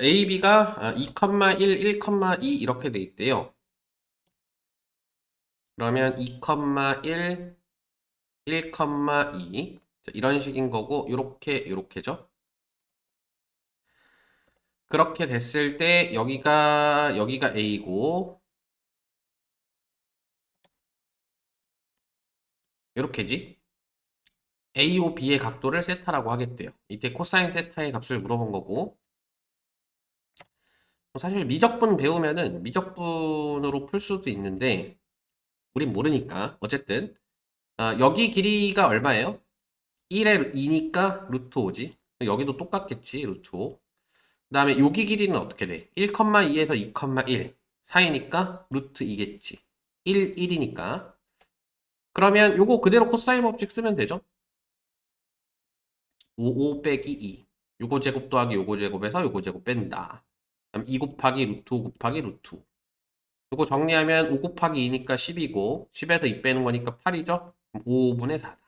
AB가 2,1, 1,2 이렇게 돼 있대요. 그러면 2,1, 1,2 자, 이런 식인 거고 요렇게 요렇게죠. 그렇게 됐을 때 여기가 여기가 A고 요렇게지. AO B의 각도를 세타라고 하겠대요. 이때 코사인 세타의 값을 물어본 거고 사실 미적분 배우면은 미적분으로 풀 수도 있는데 우린 모르니까 어쨌든. 아, 여기 길이가 얼마예요? 1의 2니까 루트 5지. 여기도 똑같겠지 루트 5그 다음에 여기 길이는 어떻게 돼? 1,2에서 2,1 사이니까 루트 2겠지. 1, 1이니까. 그러면 요거 그대로 코사인 법칙 쓰면 되죠? 5, 5 빼기 2 요거 제곱 더하기 요거 제곱에서 요거 제곱 뺀다 그럼 2 곱하기 루트 5 곱하기 루트 5 요거 정리하면 5 곱하기 2니까 10이고 10에서 2 빼는 거니까 8이죠? 5분의 4다.